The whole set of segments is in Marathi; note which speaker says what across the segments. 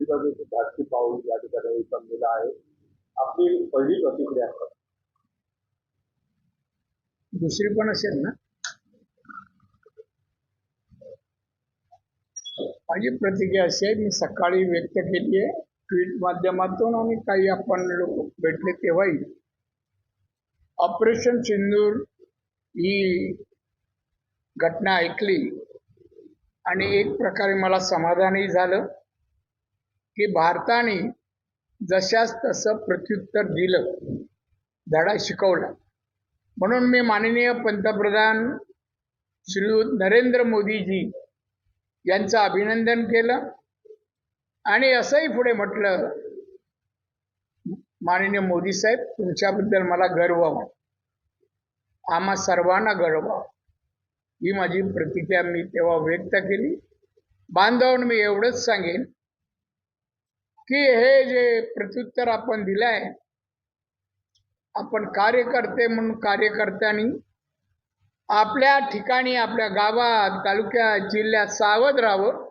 Speaker 1: धाडसी पाऊल या ठिकाणी उचललेलं आहे. आपली पहिली प्रतिक्रिया
Speaker 2: दुसरी पण असेल ना? माझी प्रतिक्रिया अशी आहे मी सकाळी व्यक्त केली आहे ट्विट माध्यमातून आणि काही आपण लोक भेटले तेव्हाही. ऑपरेशन सिंदूर ही घटना ऐकली आणि एक प्रकारे मला समाधानही झालं. की भारताने जशास तसं प्रत्युत्तर दिलं. धडा शिकवला. म्हणून मी माननीय पंतप्रधान श्री नरेंद्र मोदीजी यांचं अभिनंदन केलं. आणि असंही पुढे म्हटलं माननीय मोदी साहेब तुमच्याबद्दल मला गर्व आहे. आम्हा सर्वांना गर्व ही माझी प्रतिक्रिया मी तेव्हा व्यक्त केली. बांधवून मी एवढंच सांगेन की हे जे प्रत्युत्तर आपण दिलं आहे आपण कार्यकर्ते म्हणून कार्यकर्त्यांनी आपल्या ठिकाणी आपल्या गावात तालुक्यात जिल्ह्यात सावध राहावं.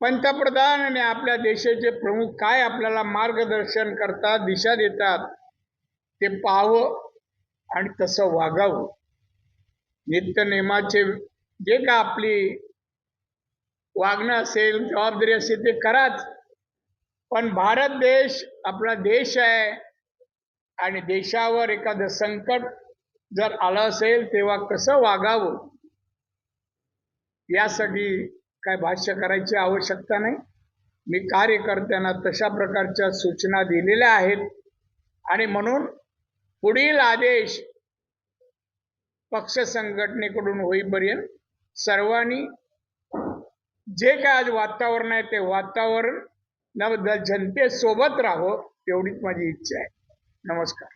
Speaker 2: पंतप्रधान आणि आपल्या देशाचे प्रमुख काय आपल्याला मार्गदर्शन करतात दिशा देतात ते पाहावं आणि तसं वागावं. नित्यनेमाचे जे का आपली वागणं असेल जबाबदारी असेल ते कराच. पण भारत देश आपला देश आहे. आणि देशावर एखादं संकट जर आलं असेल तेव्हा कसं वागावं? यासाठी काय भाष्य करायची आवश्यकता नाही. मी कार्यकर्त्यांना तशा प्रकारच्या सूचना दिलेल्या आहेत. आणि म्हणून पुढील आदेश पक्ष संघटनेकडून होईपर्यंत सर्वांनी जे काय आज वातावरण आहे ते वातावरण जनतेसोबत राहावं तेवढीच माझी इच्छा आहे. नमस्कार.